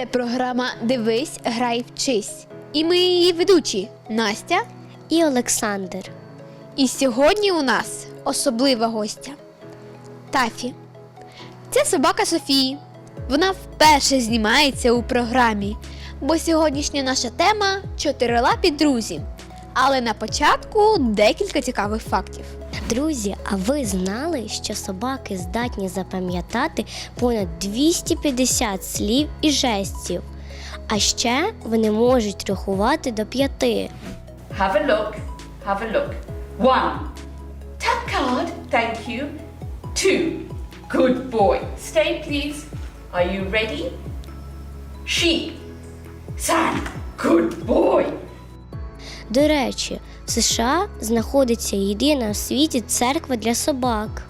Це програма Дивись, грай, вчись. І ми її ведучі Настя. і Олександр. І сьогодні у нас особлива гостя Тафі. Це собака Софії. Вона вперше знімається у програмі, бо сьогоднішня наша тема чотирилапі друзі. Але на початку декілька цікавих фактів. Друзі, а ви знали, що собаки здатні запам'ятати понад 250 слів і жестів? А ще вони можуть рахувати до п'яти. Have a look. Have a look. One. Tap card. Thank you. Two. Good boy. Stay, please. Are you ready? Sheep. Sam. Good boy. До речі, в США знаходиться єдина в світі церква для собак.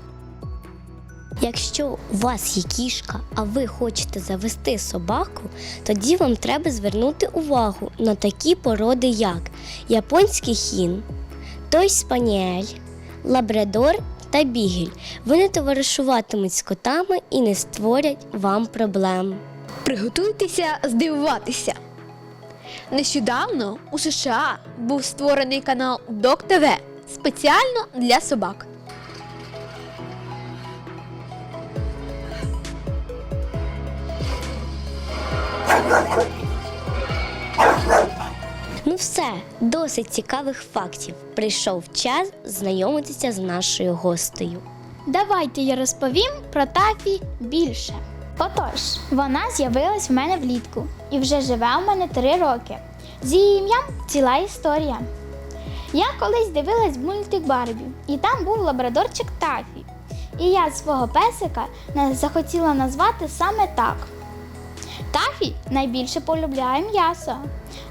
Якщо у вас є кішка, а ви хочете завести собаку, тоді вам треба звернути увагу на такі породи, як японський хін, той спаніель, лабрадор та бігель. Вони товаришуватимуть з котами і не створять вам проблем. Приготуйтеся здивуватися. Нещодавно у США був створений канал Док ТВ спеціально для собак. Ну все, досить цікавих фактів. Прийшов час знайомитися з нашою гостею. Давайте я розповім про Тафі більше. Отож, вона з'явилась в мене влітку і вже живе у мене три роки. З її ім'ям ціла історія. Я колись дивилась мультик Барбі, і там був лабрадорчик Тафі. І я свого песика захотіла назвати саме так. Тафі найбільше полюбляє м'ясо,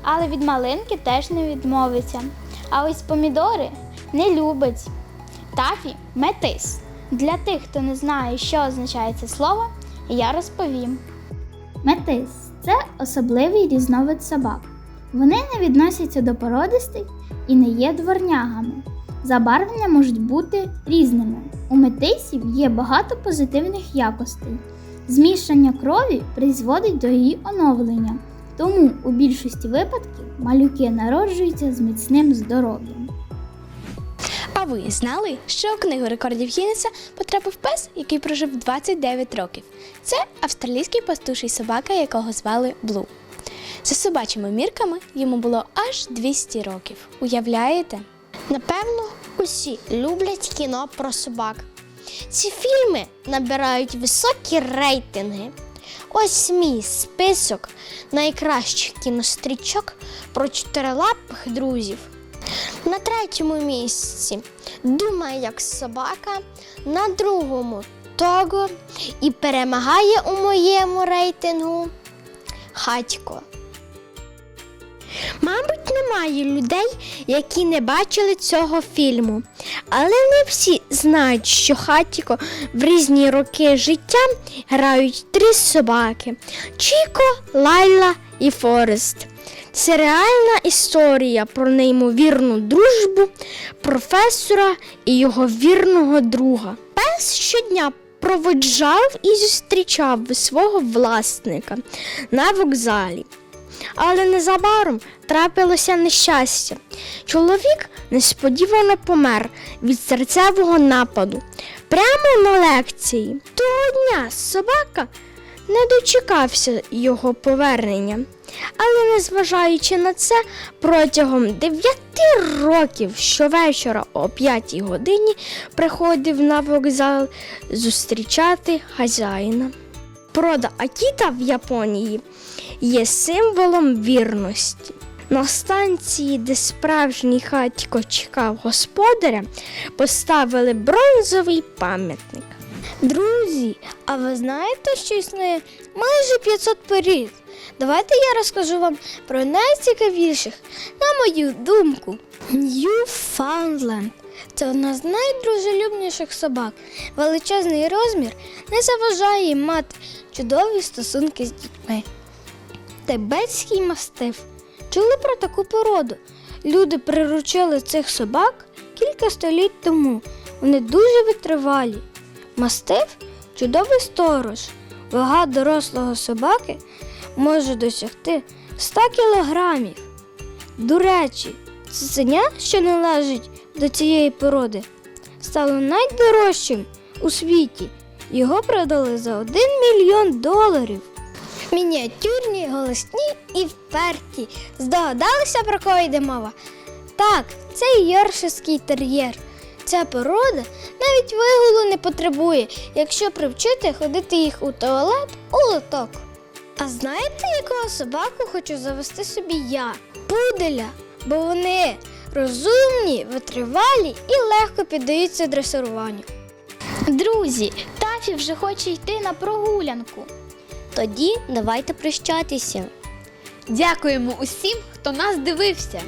але від малинки теж не відмовиться. А ось помідори не любить. Тафі метис. Для тих, хто не знає, що означає це слово, я розповім. Метис це особливий різновид собак. Вони не відносяться до породистих і не є дворнягами. Забарвлення можуть бути різними. У метисів є багато позитивних якостей. Змішання крові призводить до її оновлення, тому у більшості випадків малюки народжуються з міцним здоров'ям. Ви знали, що у книгу рекордів Гіннеса потрапив пес, який прожив 29 років? Це австралійський пастуший собака, якого звали Блу. За собачими мірками йому було аж 200 років. Уявляєте? Напевно, усі люблять кіно про собак. Ці фільми набирають високі рейтинги. Ось мій список найкращих кінострічок про чотирилапих друзів. На третьому місці Думай як собака, на другому Того і перемагає у моєму рейтингу Хатько. Мабуть, немає людей, які не бачили цього фільму. Але не всі знають, що Хатіко в різні роки життя грають три собаки: Чіко, Лайла і Форест. Це реальна історія про неймовірну дружбу професора і його вірного друга. Пес щодня проводжав і зустрічав свого власника на вокзалі. Але незабаром трапилося нещастя. Чоловік несподівано помер від серцевого нападу прямо на лекції. Того дня собака не дочекався його повернення. Але незважаючи на це, протягом дев'яти років щовечора о п'ятій годині приходив на вокзал зустрічати хазяїна. Порода Акіта в Японії є символом вірності. На станції, де справжній хатько чекав господаря, поставили бронзовий пам'ятник. Друзі, а ви знаєте, що існує майже 500 порід? Давайте я розкажу вам про найцікавіших, на мою думку. Ньюфаундленд – це одна з найдружелюбніших собак. Величезний розмір не заважає їм мати чудові стосунки з дітьми. Тибетський мастиф. Чули про таку породу? Люди приручили цих собак кілька століть тому. Вони дуже витривалі. Мастиф чудовий сторож. Вага дорослого собаки може досягти 100 кілограмів. До речі, цуценя, що належить до цієї породи, стало найдорожчим у світі. Його продали за 1 мільйон доларів. Мініатюрні, голосні і вперті. Здогадалися, про кого йде мова? Так, це йоршиський тер'єр. Ця порода навіть вигулу не потребує, якщо привчити ходити їх у туалет у лоток. А знаєте, якого собаку хочу завести собі я? Пуделя, бо вони розумні, витривалі і легко піддаються дресируванню. Друзі, Тафі вже хоче йти на прогулянку. Тоді давайте прощатися. Дякуємо усім, хто нас дивився.